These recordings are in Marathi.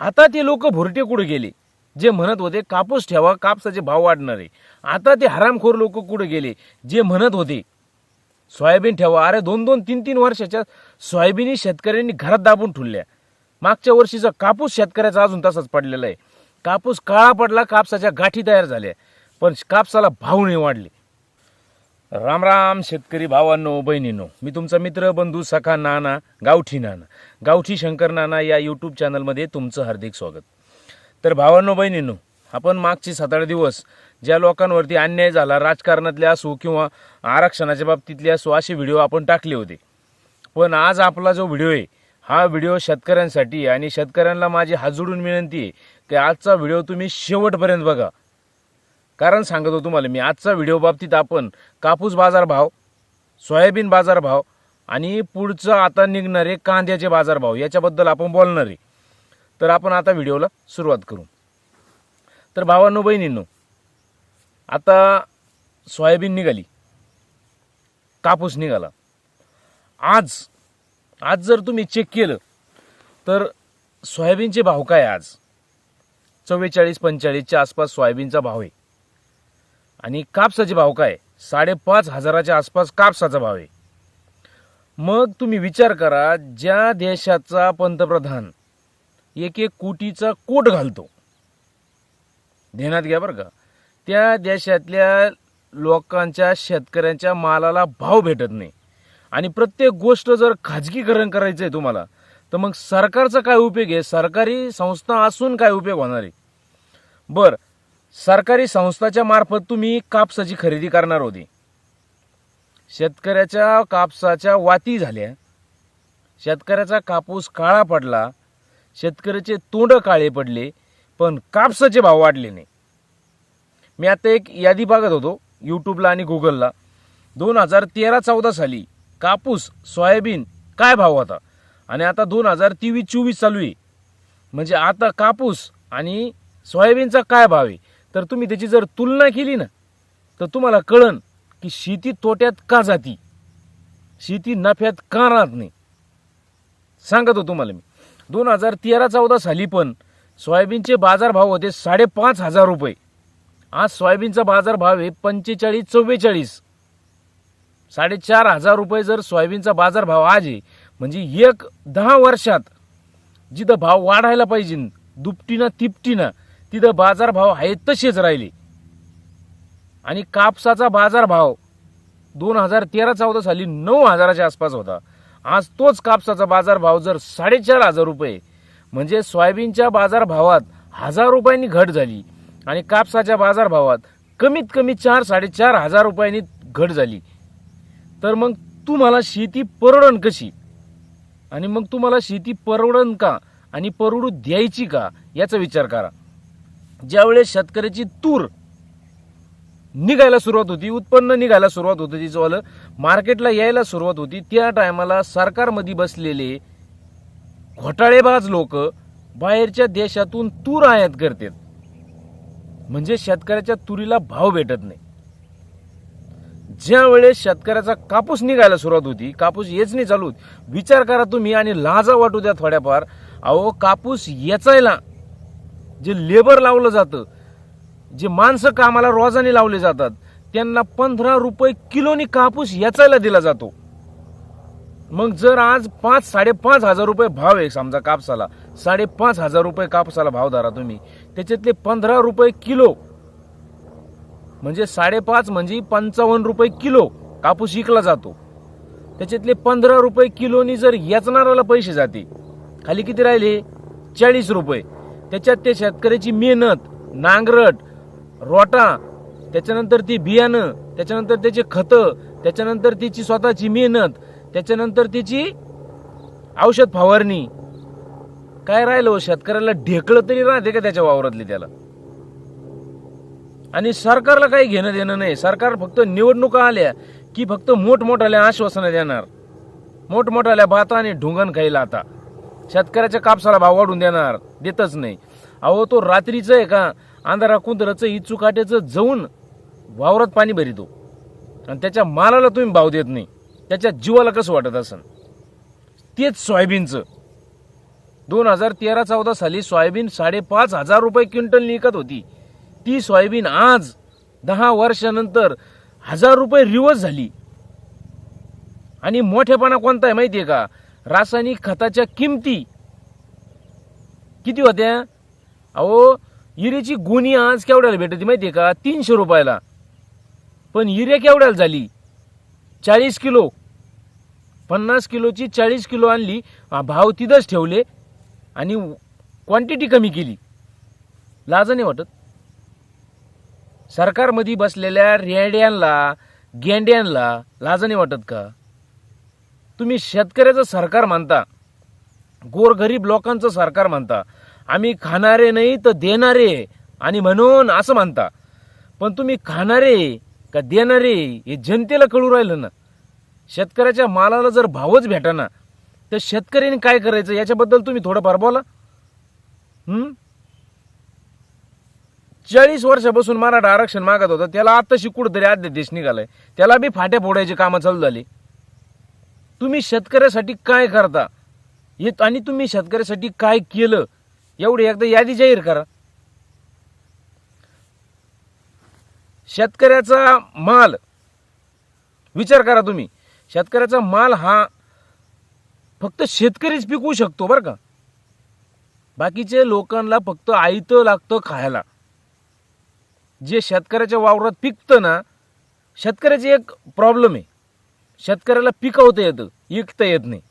आता ते लोक भुरटे कुठे गेले? जे म्हणत होते कापूस ठेवा कापसाचे भाव वाढणार आहे. आता ते हरामखोर लोक कुठे गेले? जे म्हणत होते सोयाबीन ठेवा. अरे दोन दोन तीन तीन वर्षाच्या सोयाबीनही शेतकऱ्यांनी घरात दाबून ठुलल्या मागच्या वर्षीचा कापूस शेतकऱ्याचा अजून तसाच पडलेला आहे. कापूस काळा पडला कापसाच्या गाठी तयार झाल्या. पण कापसाला भाव नाही वाढले. राम राम शेतकरी भावांनो बहिणींनो. मी तुमचा मित्र बंधू सखा नाना गावठी नाना. गावठी शंकर नाना या यूट्यूब चॅनलमध्ये तुमचं हार्दिक स्वागत. तर भावांनो बहिणींनो आपण मागचे सात आठ दिवस ज्या लोकांवरती अन्याय झाला राजकारणातले असो किंवा आरक्षणाच्या बाबतीतले असो असे व्हिडिओ आपण टाकले होते. पण आज आपला जो व्हिडिओ आहे हा व्हिडिओ शेतकऱ्यांसाठी आणि शेतकऱ्यांना माझी हात जोडून विनंती आहे की आजचा व्हिडिओ तुम्ही शेवटपर्यंत बघा. कारण सांगतो तुम्हाला मी आजचा व्हिडिओ बाबतीत आपण कापूस बाजारभाव सोयाबीन बाजारभाव आणि पुढचं आता निघणारे कांद्याचे बाजारभाव याच्याबद्दल आपण बोलणार आहे. तर आपण आता व्हिडिओला सुरुवात करू. तर भावांनो बहिणींनो आता सोयाबीन निघाली. कापूस निघाला. आज आज जर तुम्ही चेक केलं तर सोयाबीनचे भाव काय आज? चव्वेचाळीस पंचेचाळीसच्या आसपास सोयाबीनचा भाव आहे. आणि कापसाचे भाव काय? साडेपाच हजाराच्या आसपास कापसाचा भाव आहे. मग तुम्ही विचार करा ज्या देशाचा पंतप्रधान एक एक कोटीचा कोट घालतो ध्यानात घ्या बरं का त्या देशातल्या लोकांच्या शेतकऱ्यांच्या मालाला भाव भेटत नाही. आणि प्रत्येक गोष्ट जर खाजगीकरण करायचं आहे तुम्हाला तर मग सरकारचा काय उपयोग आहे? सरकारी संस्था असून काय उपयोग होणार आहे? बरं सरकारी संस्थाच्या मार्फत तुम्ही कापसाची खरेदी करणार होते. शेतकऱ्याच्या कापसाच्या वाती झाल्या. शेतकऱ्याचा कापूस काळा पडला. शेतकऱ्याचे तोंड काळे पडले पण कापसाचे भाव वाढले नाही. मी आता एक यादी बघत होतो यूट्यूबला आणि गुगलला दोन हजार तेरा चौदा साली कापूस सोयाबीन काय भाव होता? आणि आता दोन हजार तेवीस चोवीस चालू आहे. म्हणजे आता कापूस आणि सोयाबीनचा काय भाव आहे? तर तुम्ही त्याची जर तुलना केली ना तर तुम्हाला कळन की शेती तोट्यात का जाती? शेती नफ्यात का राहत नाही? सांगतो तुम्हाला मी. दोन हजार तेरा चौदा साली पण सोयाबीनचे बाजारभाव होते साडेपाच हजार रुपये. आज सोयाबीनचा बाजारभाव आहे पंचेचाळीस चव्वेचाळीस. साडेचार हजार रुपये जर सोयाबीनचा बाजारभाव आज आहे म्हणजे एक दहा वर्षात जिथं भाव वाढायला पाहिजे दुपटीनं तिपटीनं तिथं बाजारभाव आहे तसेच राहिले. आणि कापसाचा बाजारभाव दोन हजार तेरा चौदा साली नऊ हजाराच्या आसपास होता. आज तोच कापसाचा बाजारभाव जर साडेचार हजार रुपये म्हणजे सोयाबीनच्या बाजारभावात हजार रुपयांनी घट झाली आणि कापसाच्या बाजारभावात कमीत कमी चार साडेचार हजार रुपयांनी घट झाली. तर मग तुम्हाला शेती परवडन कशी? आणि मग तुम्हाला शेती परवडण का? आणि परवडू द्यायची का? याचा विचार करा. ज्यावेळेस शेतकऱ्याची तूर निघायला सुरुवात होती उत्पन्न निघायला सुरुवात होती तिचं मार्केटला यायला सुरुवात होती त्या टायमाला सरकारमध्ये बसलेले घोटाळेबाज लोक बाहेरच्या देशातून तूर आयात करतात. म्हणजे शेतकऱ्याच्या तुरीला भाव भेटत नाही. ज्या वेळेस शेतकऱ्याचा कापूस निघायला सुरुवात होती कापूस येच नाही चालू विचार करा तुम्ही आणि लाजा वाटू द्या थोड्याफार. अहो कापूस येचायला जे लेबर लावलं जातं जे माणसं कामाला रोजाने लावले जातात त्यांना पंधरा रुपये किलोनी कापूस याचायला दिला जातो. मग जर आज पाच साडेपाच हजार रुपये भाव आहे समजा कापसाला साडेपाच हजार रुपये कापसाला भाव धरा तुम्ही त्याच्यातले पंधरा रुपये किलो म्हणजे साडेपाच म्हणजे पंचावन्न रुपये किलो कापूस विकला जातो. त्याच्यातले पंधरा रुपये किलोनी जर याचणाऱ्याला पैसे जाते खाली किती राहिले? चाळीस रुपये. त्याच्यात ते शेतकऱ्याची मेहनत नांगरट रोटा त्याच्यानंतर ती बियाणं त्याच्यानंतर त्याचे खतं त्याच्यानंतर तिची स्वतःची मेहनत त्याच्यानंतर तिची औषध फवारणी. काय राहिलं हो शेतकऱ्याला ढेकळं तरी राहते का त्याच्या वावरातली त्याला? आणि सरकारला काही घेणं देणं नाही. सरकार फक्त निवडणुका आल्या की फक्त मोठमोठाल्या आश्वासनं देणार. मोठमोठाल्या बाता आणि ढुंगण खायला आता. शेतकऱ्याच्या कापसाला भाव वाढून देणार देतच नाही. अहो तो रात्रीचं आहे का अंधारा कुंदराचं इचू काट्याचं जाऊन वावरात पाणी भरितो. आणि त्याच्या मालाला तुम्ही भाव देत नाही. त्याच्या जीवाला कसं वाटत असन? तेच सोयाबीनचं. दोन हजार तेरा चौदा साली सोयाबीन साडेपाच हजार रुपये क्विंटल निघत होती. ती सोयाबीन आज दहा वर्षानंतर हजार रुपये रिवर्स झाली. आणि मोठेपणा कोणता आहे माहिती आहे का? रासायनिक खताच्या किमती किती होत्या? अहो युरियाची गुणी आज केवढ्याला भेटते माहिती आहे का? तीनशे रुपयाला. पण युरिया केवढ्याला झाली? चाळीस किलो. पन्नास किलोची चाळीस किलो आणली. भाव तिथंच ठेवले आणि क्वांटिटी कमी केली. लाज नाही वाटत? सरकारमध्ये बसलेल्या रेड्यांना गेंड्यांना लाज नाही वाटत का? तुम्ही शेतकऱ्याचं सरकार मानता. गोरगरीब लोकांचं सरकार म्हणता आम्ही खाणारे नाही तर देणारे. आणि म्हणून असं म्हणता पण तुम्ही खाणारे का देणारे हे जनतेला कळू राहिलं ना. शेतकऱ्याच्या मालाला जर भावच भेटाना तर शेतकऱ्याने काय करायचं? याच्याबद्दल तुम्ही थोडंफार बोला. चाळीस वर्षापासून मराठा आरक्षण मागत होता. त्याला आत्ताशी कुठंतरी अध्यादेश निघालाय. त्याला बी फाट्या फोडायची कामं चालू झाली. तुम्ही शेतकऱ्यासाठी काय करता? हे आणि तुम्ही शेतकऱ्यासाठी काय केलं? एवढी एकदा यादी जाहीर करा. शेतकऱ्याचा माल विचार करा तुम्ही. शेतकऱ्याचा माल हा फक्त शेतकरीच पिकवू शकतो बरं का? बाकीचे लोकांना फक्त आयतं लागतं खायला. जे शेतकऱ्याच्या वावरात पिकतं ना शेतकऱ्याची एक प्रॉब्लेम आहे. शेतकऱ्याला पिकवता येतं विकता येत नाही.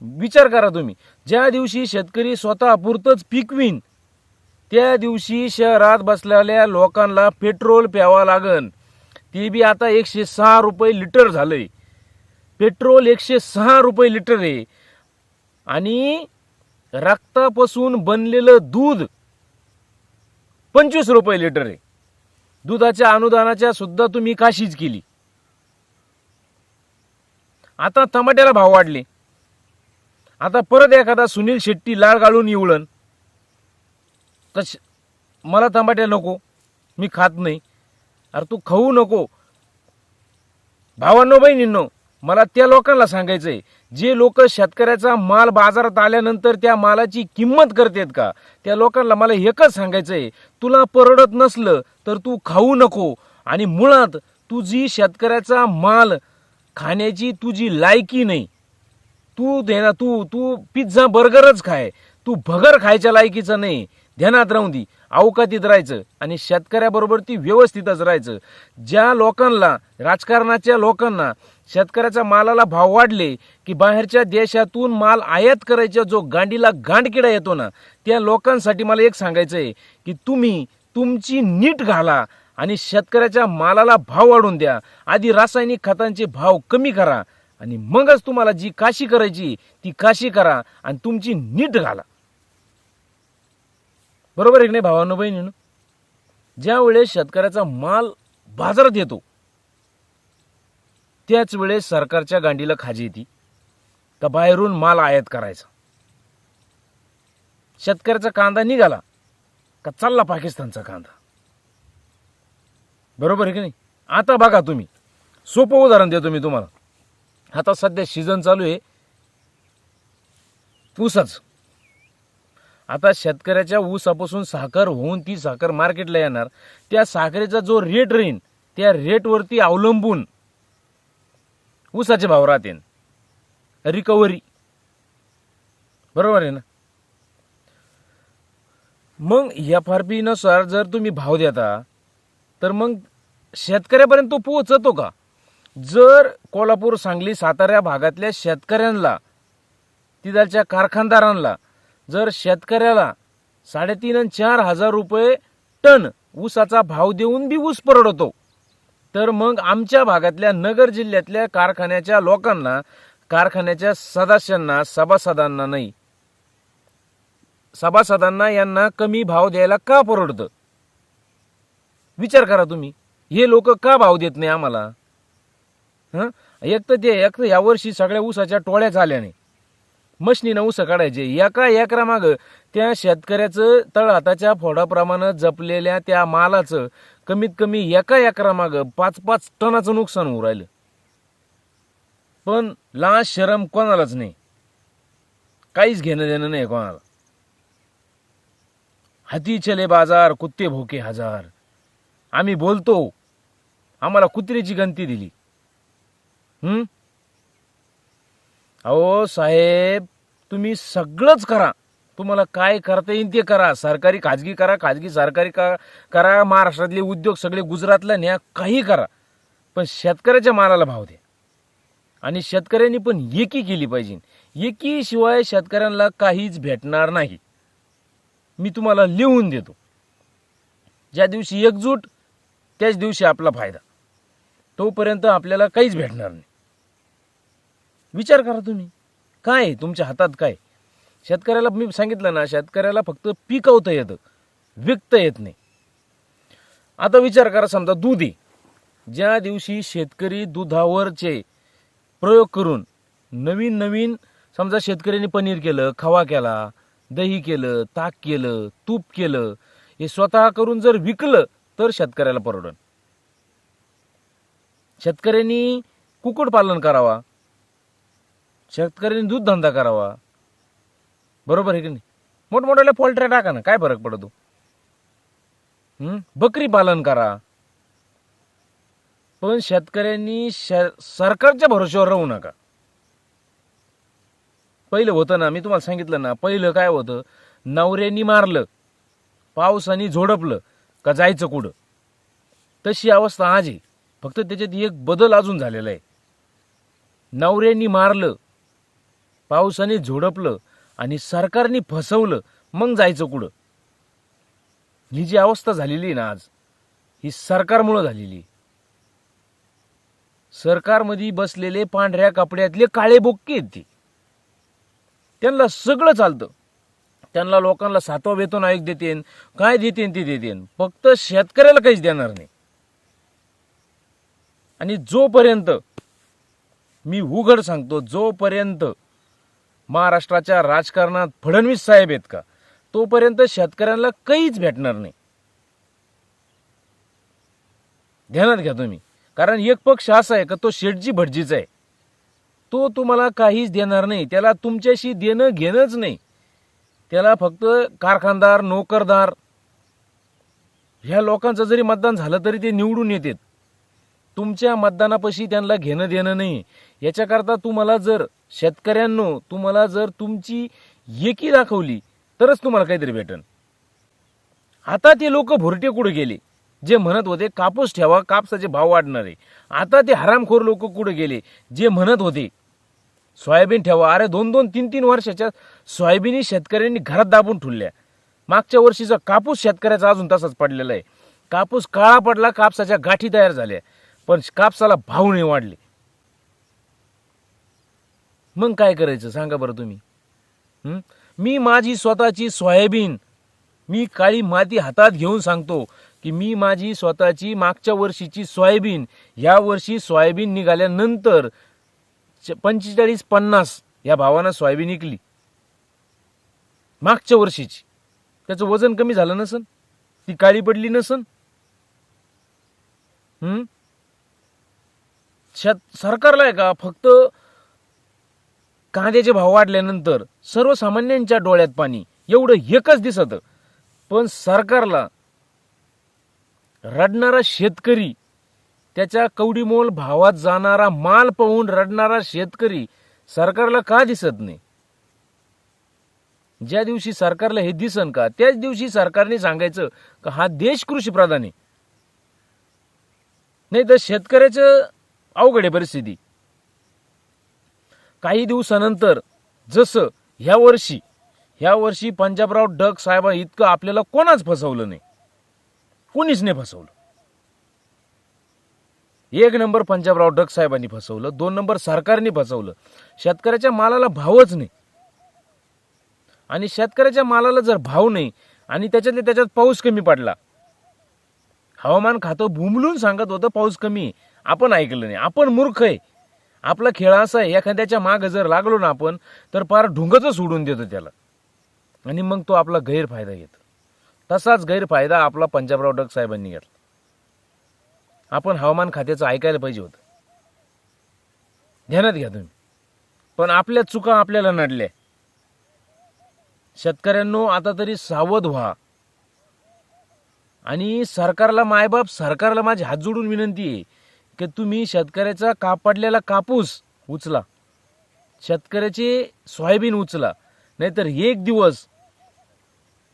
विचार करा तुम्ही. ज्या दिवशी शेतकरी स्वतः पुरतंच पिकवीन त्या दिवशी शहरात बसलेल्या लोकांना पेट्रोल प्यावं लागन. ते बी आता एकशे सहा रुपये लिटर झालंय. पेट्रोल एकशे सहा रुपये लिटर आहे. आणि रक्तापासून बनलेलं दूध पंचवीस रुपये लिटर आहे. दुधाच्या अनुदानाच्या सुद्धा तुम्ही काशीच केली. आता टमाट्याला भाव वाढले. आता परत एखादा सुनील शेट्टी लाळ गाळून येवळण. कश मला टमाट्या नको मी खात नाही. अरे तू खाऊ नको. भावांनो बहिणींनो मला त्या लोकांना सांगायचं आहे जे लोक शेतकऱ्याचा माल बाजारात आल्यानंतर त्या मालाची किंमत करतात का? त्या लोकांना मला एकच सांगायचं आहे तुला परवडत नसलं तर तू खाऊ नको. आणि मुळात तुझी शेतकऱ्याचा माल खाण्याची तुझी लायकी नाही. तू देना तू तू पिझ्झा बर्गरच खाय. तू भगर खायच्या लायकीचं नाही. ध्यानात राहून दे. अवकातीत राहायचं आणि शेतकऱ्याबरोबर ती व्यवस्थितच राहायचं. ज्या लोकांना राजकारणाच्या लोकांना शेतकऱ्याच्या मालाला भाव वाढले की बाहेरच्या देशातून माल आयात करायच्या जो गांडीला गांडकिडा येतो ना त्या लोकांसाठी मला एक सांगायचं आहे की तुम्ही तुमची नीट घाला. आणि शेतकऱ्याच्या मालाला भाव वाढून द्या. आधी रासायनिक खतांचे भाव कमी करा आणि मगच तुम्हाला जी काशी करायची ती काशी करा आणि तुमची नीट घाला. बरोबर आहे की नाही भावांनो बहिणीनं? ज्या वेळेस शेतकऱ्याचा माल बाजारात येतो त्याच वेळेस सरकारच्या गांडीला खाजी येते. का बाहेरून माल आयात करायचा. शेतकऱ्याचा कांदा निघाला का चालला पाकिस्तानचा कांदा. बरोबर आहे की नाही? आता बघा तुम्ही. सोपं उदाहरण देतो मी तुम्हाला. आता सध्या सीझन चालू आहे. ऊसाच. आता शेतकऱ्याच्या ऊसापासून साखर होऊन ती साखर मार्केटला येणार. त्या साखरेचा जो रेट राहीन त्या रेटवरती अवलंबून ऊसाचे भाव राहतील. रिकव्हरी बरोबर आहे ना? मग एफ आर पीनुसार जर तुम्ही भाव देता तर मग शेतकऱ्यापर्यंत तो पोहोचतो का? जर कोल्हापूर सांगली सातारा भागातल्या शेतकऱ्यांना तिथलच्या कारखानदारांना जर शेतकऱ्याला साडेतीन आणि चार हजार रुपये टन ऊसाचा भाव देऊन बी ऊस परवडतो तर मग आमच्या भागातल्या नगर जिल्ह्यातल्या कारखान्याच्या लोकांना कारखान्याच्या सदस्यांना सभासदांना नाही. सभासदांना यांना कमी भाव द्यायला का परवडतं? विचार करा तुम्ही. हे लोक का भाव देत नाही आम्हाला? हां? एक तर ते एक तर यावर्षी सगळ्या ऊसाच्या टोळ्या झाल्याने. मशनीनं ऊस काढायचे. एका एकरामागं त्या शेतकऱ्याचं तळहाताच्या फोडाप्रमाणे जपलेल्या त्या मालाचं कमीत कमी एका एकरामागं पाच पाच टनाचं नुकसान होऊ राहिलं. पण लाज शरम कोणालाच नाही. काहीच घेणं देणं नाही कोणाला. हाती चले बाजार कुत्ते भोके हजार. आम्ही बोलतो. आम्हाला कुत्र्याची गंती दिली. अहो साहेब तुम्ही सगळंच करा. तुम्हाला काय करता येईल ते करा. सरकारी खाजगी करा खाजगी सरकारी का करा. महाराष्ट्रातले उद्योग सगळे गुजरातला न्या काही करा. पण शेतकऱ्याच्या मालाला भाव द्या. आणि शेतकऱ्यांनी पण एकी केली पाहिजे. एकीशिवाय शेतकऱ्यांना काहीच भेटणार नाही. मी तुम्हाला लिहून देतो. ज्या दिवशी एकजूट त्याच दिवशी आपला फायदा. तोपर्यंत आपल्याला काहीच भेटणार नाही. विचार करा तुम्ही. काय आहे? तुमच्या हातात काय शेतकऱ्याला मी सांगितलं ना शेतकऱ्याला फक्त पिकवता येतं. विकता येत नाही. आता विचार करा समजा दूध. आहे ज्या दिवशी शेतकरी दुधावरचे प्रयोग करून नवीन नवीन समजा शेतकऱ्यांनी पनीर केलं खवा केला दही केलं ताक केलं तूप केलं हे स्वतः करून जर विकलं तर शेतकऱ्याला परवडन. शेतकऱ्यांनी कुक्कुटपालन करावा. शेतकऱ्यांनी दूध धंदा करावा. बरोबर आहे की नाही? मोठमोठ्याला पोल्ट्र्या टाका ना काय फरक पडतो? बकरी पालन करा. पण शेतकऱ्यांनी श- सरकारच्या भरोश्यावर राहू नका. पहिलं होतं ना मी तुम्हाला सांगितलं ना पहिलं काय होतं? नवऱ्यांनी मारलं पावसाने झोडपलं का जायचं कुठं? तशी अवस्था आज आहे. फक्त त्याच्यात एक बदल अजून झालेला आहे. नवऱ्यांनी मारलं पावसाने झोडपलं आणि सरकारने फसवलं मग जायचं कुठं? ही जी अवस्था झालेली आहे ना आज ही सरकारमुळं झालेली सरकारमध्ये बसलेले पांढऱ्या कपड्यातले काळे बोक्के आहेत ते. त्यांना सगळं चालतं. त्यांना लोकांना सातवा वेतन आयोग देतेन काय देतेन ते देतेन. फक्त शेतकऱ्याला काहीच देणार नाही. आणि जोपर्यंत मी उघड सांगतो जोपर्यंत महाराष्ट्राच्या राजकारणात फडणवीस साहेब आहेत का तोपर्यंत शेतकऱ्यांना काहीच भेटणार नाही. ध्यानात घ्या तुम्ही. कारण एक पक्ष असा आहे का तो शेटजी भटजीचा आहे. तो तुम्हाला काहीच देणार नाही. त्याला तुमच्याशी देणं घेणंच नाही. त्याला फक्त कारखानदार नोकरदार ह्या लोकांचं जरी मतदान झालं तरी ते निवडून येतात. तुमच्या मतदानापाशी त्यांना घेणं देणं नाही. याच्याकरता तुम्हाला जर शेतकऱ्यांनो तुम्हाला जर तुमची एकी दाखवली तरच तुम्हाला काहीतरी भेटन. आता ते लोक भुरटे कुठे गेले? जे म्हणत होते कापूस ठेवा कापसाचे भाव वाढणार. आहे आता ते हरामखोर लोक कुठे गेले? जे म्हणत होते सोयाबीन ठेवा. अरे दोन दोन तीन तीन वर्षाच्या सोयाबीनी शेतकऱ्यांनी घरात दाबून ठुलल्या मागच्या वर्षीचा कापूस शेतकऱ्याचा अजून तसाच पडलेला आहे. कापूस काळा पडला कापसाच्या गाठी तयार झाल्या. पण कापसाला भाव नाही वाढले. मग काय करायचं? सांगा बरं तुम्ही. मी माझी स्वतःची सोयाबीन मी काळी माती हातात घेऊन सांगतो की मी माझी स्वतःची मागच्या वर्षीची सोयाबीन या वर्षी सोयाबीन निघाल्यानंतर पंचेचाळीस पन्नास या भावानं सोयाबीन विकली. मागच्या वर्षीची. त्याचं वजन कमी झालं नसन. ती काळी पडली नसन. हम्म? शेत सरकारला आहे का फक्त कांद्याचे भाव वाढल्यानंतर सर्वसामान्यांच्या डोळ्यात पाणी एवढं एकच दिसत. पण सरकारला रडणारा शेतकरी त्याच्या कवडीमोल भावात जाणारा माल पाहून रडणारा शेतकरी सरकारला का दिसत नाही? ज्या दिवशी सरकारला हे दिसन का त्याच दिवशी सरकारने सांगायचं का हा देश कृषी प्रधान आहे. नाही तर शेतकऱ्याचं अवघड आहे परिस्थिती. काही दिवसानंतर जसं ह्या वर्षी ह्या वर्षी पंजाबराव डग साहेबा इतकं आपल्याला कोणाच फसवलं नाही. कोणीच नाही फसवलं. एक नंबर पंजाबराव डग साहेबांनी फसवलं दोन नंबर सरकारने फसवलं. शेतकऱ्याच्या मालाला भावच नाही. आणि शेतकऱ्याच्या मालाला जर भाव नाही आणि त्याच्यातले त्याच्यात पाऊस कमी पडला. हवामान खातं भुमलून सांगत होतं पाऊस कमी आहे. आपण ऐकलं नाही. आपण मूर्ख आहे. आपला खेळ असा आहे एखाद्याच्या मागं जर लागलो ना आपण तर फार ढुंगच सोडून देतो त्याला. आणि मग तो आपला गैरफायदा घेतो. तसाच गैरफायदा आपला पंजाबराव डग साहेबांनी घेतला. आपण हवामान खात्याचं ऐकायला पाहिजे होतं. ध्यानात घ्या तुम्ही. पण आपल्या चुका आपल्याला नडल्या. शेतकऱ्यांनो आता तरी सावध व्हा. आणि सरकारला मायबाप सरकारला माझी हात जोडून विनंती आहे की तुम्ही शेतकऱ्याचा कापडलेला कापूस उचला. शेतकऱ्याचे सोयाबीन उचला. नाहीतर एक दिवस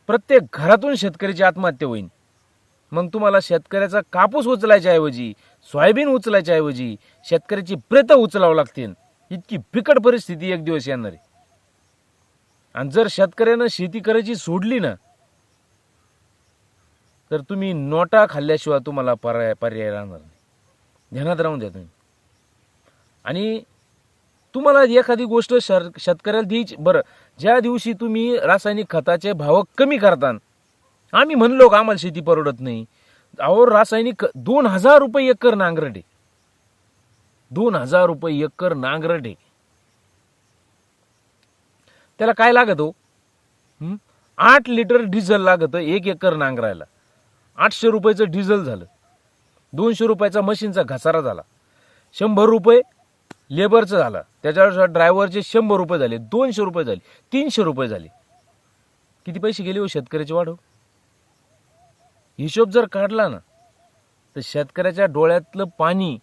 प्रत्येक घरातून शेतकऱ्याची आत्महत्या होईल. मग तुम्हाला शेतकऱ्याचा कापूस उचलायच्या ऐवजी सोयाबीन उचलायच्या ऐवजी शेतकऱ्याची प्रेत उचलावं लागतील. इतकी बिकट परिस्थिती एक दिवस येणार आहे. आणि जर शेतकऱ्यानं शेती करायची सोडली ना तर तुम्ही नोटा खाल्ल्याशिवाय तुम्हाला पर्याय पर्याय राहणार नाही. ध्यानात राहून द्या तुम्ही. आणि तुम्हाला एखादी गोष्ट शर शेतकऱ्याला द्यायची बरं ज्या दिवशी तुम्ही रासायनिक खताचे भाव कमी करता आम्ही म्हणलो का आम्हाला शेती परवडत नाही? अहो रासायनिक दोन हजार रुपये एकर नांगरट. आहे दोन हजार रुपये एकर नांगरट. आहे त्याला काय लागत हो? आठ लिटर डिझेल लागत एक एकर नांगरायला. आठशे रुपयाचं डिझेल झालं. दोनशे रुपयाचा मशीनचा घसारा झाला. शंभर रुपये लेबरचं झालं. त्याच्यावर ड्रायव्हरचे शंभर रुपये झाले दोनशे रुपये झाले तीनशे रुपये झाले. किती पैसे गेले हो शेतकऱ्याचे वाढव? हिशोब जर काढला ना तर शेतकऱ्याच्या डोळ्यातलं पाणी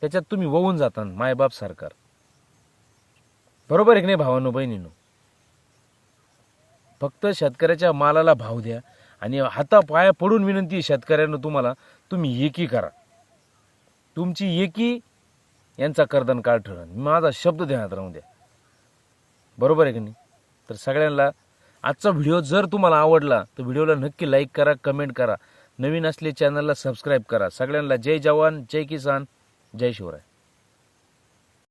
त्याच्यात तुम्ही वहून जाता मायबाप सरकार. बरोबर आहे की नाही भावानो बहिणींनो? फक्त शेतकऱ्याच्या मालाला भाव द्या आणि हातापाया पडून विनंती आहे शेतकऱ्यांना तुम्हाला तुम्ही एकी करा. तुमची एकी यांचा कर्दन काळ ठरण माझा शब्द ध्यानात राहू द्या. बरोबर आहे की नाही? तर सगळ्यांना आजचा व्हिडिओ जर तुम्हाला आवडला तर व्हिडिओला नक्की लाईक करा कमेंट करा. नवीन असले चॅनलला सबस्क्राईब करा. सगळ्यांना जय जवान जय किसान जय शिवराय.